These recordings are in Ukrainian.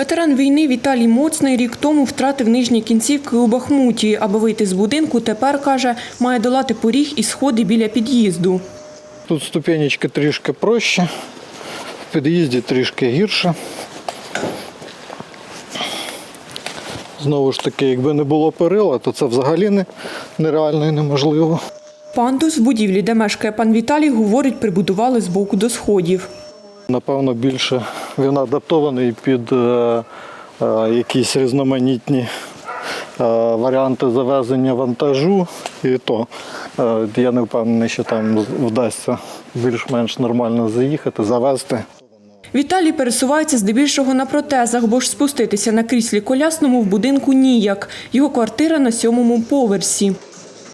Ветеран війни Віталій Моцний рік тому втратив нижні кінцівки у Бахмуті. Аби вийти з будинку, тепер, каже, має долати поріг і сходи біля під'їзду. Тут ступенечки трішки проще, в під'їзді трішки гірше. Знову ж таки, якби не було перила, то це взагалі не, нереально і неможливо. Пандус в будівлі, де мешкає пан Віталій, говорить, прибудували з боку до сходів. Напевно, більше він адаптований під е, е, якісь різноманітні е, варіанти завезення вантажу. І то я не впевнений, що там вдасться більш-менш нормально заїхати, завезти. Віталій пересувається здебільшого на протезах, бо ж спуститися на кріслі колясному в будинку ніяк. Його квартира на сьомому поверсі.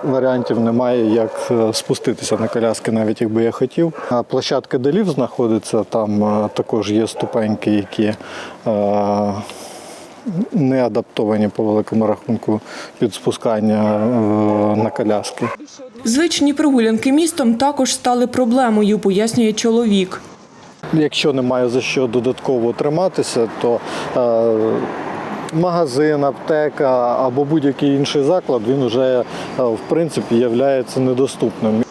Варіантів немає, як е, спуститися на коляски, навіть якби я хотів. А площадка де ліфт знаходиться, там е, також є ступеньки, які е, не адаптовані по великому рахунку під спускання на коляски. Звичні прогулянки містом також стали проблемою, пояснює чоловік. Якщо немає за що додатково триматися, то магазин, аптека або будь-який інший заклад він вже е, в принципі є недоступним.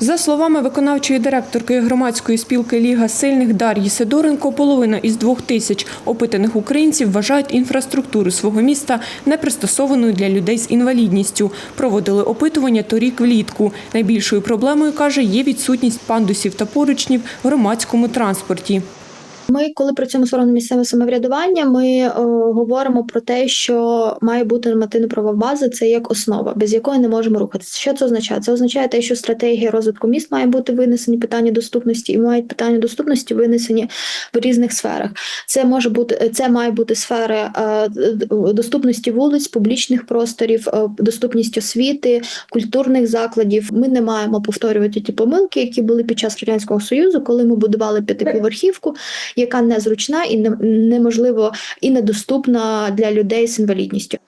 За словами виконавчої директорки громадської спілки Ліга сильних Дар'ї Сидоренко, половина із двох тисяч опитаних українців вважають інфраструктуру свого міста непристосованою для людей з інвалідністю. Проводили опитування торік влітку. Найбільшою проблемою каже є відсутність пандусів та поручнів в громадському транспорті. Ми, коли працюємо з органом місцевого самоврядування, ми е, говоримо про те, що має бути нормативна правова база, це як основа, без якої не можемо рухатися. Що це означає? Це означає те, що стратегія розвитку міст має бути винесені питання доступності, і мають питання доступності винесені в різних сферах. Це може бути це має бути сфери е, доступності вулиць, публічних просторів, е, доступність освіти, культурних закладів. Ми не маємо повторювати ті помилки, які були під час радянського союзу, коли ми будували п'ятиповерхівку яка незручна і неможливо і недоступна для людей з інвалідністю.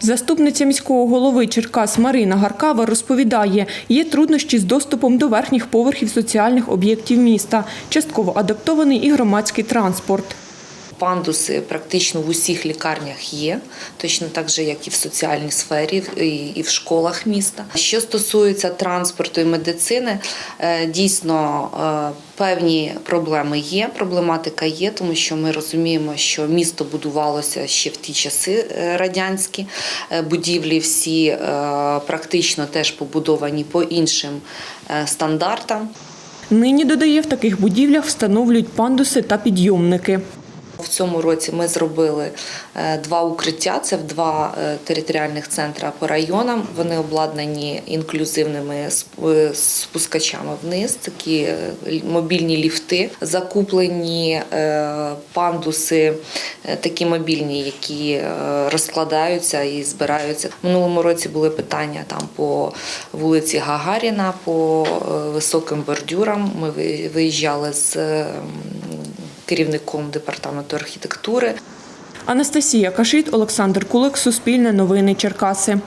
Заступниця міського голови Черкас Марина Гаркава розповідає, є труднощі з доступом до верхніх поверхів соціальних об'єктів міста, частково адаптований і громадський транспорт. Пандуси практично в усіх лікарнях є, точно так же, як і в соціальній сфері, і- в школах міста. Що стосується транспорту і медицини, е, дійсно е, певні проблеми є. Проблематика є, тому що ми розуміємо, що місто будувалося ще в ті часи е, радянські. Будівлі всі практично теж побудовані по іншим стандартам. Нині, додає, в таких будівлях встановлюють пандуси та підйомники. В цьому році ми зробили е, два укриття. Це в два е, територіальних центра по районам. Вони обладнані інклюзивними е, спускачами вниз. Такі мобільні ліфти, закуплені пандуси, такі мобільні, які розкладаються і збираються. Минулому році були питання там по вулиці Гагаріна, по високим бордюрам. Ми ви- виїжджали з керівником департаменту архітектури. Анастасія Кашит, Олександр Кулик, Суспільне новини Черкаси.